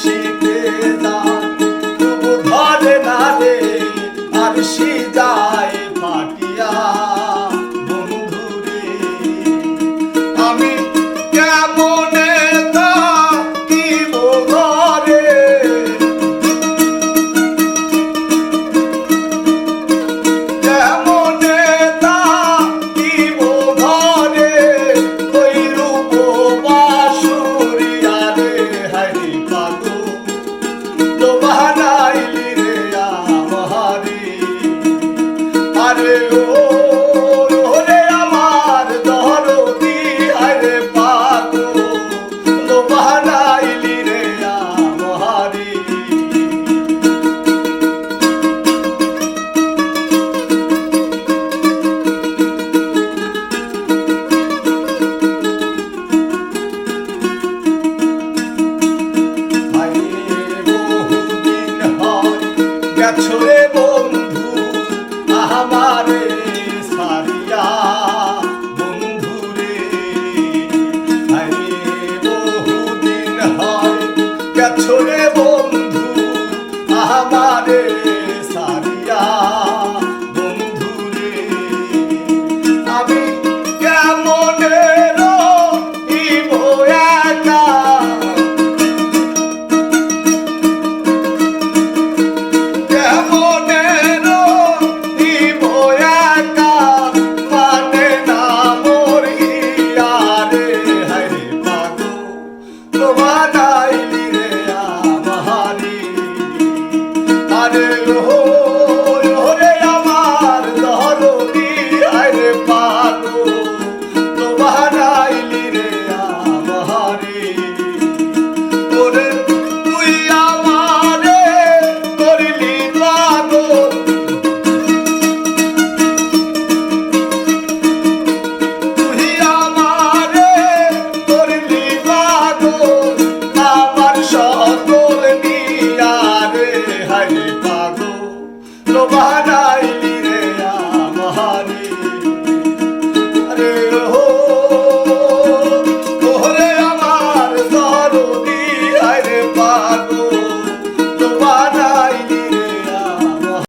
শিখে না তবু ধরে না রে আর সি যায় পাটিয়া। বন্ধুরে আমি কেমন ছড়ে Bahar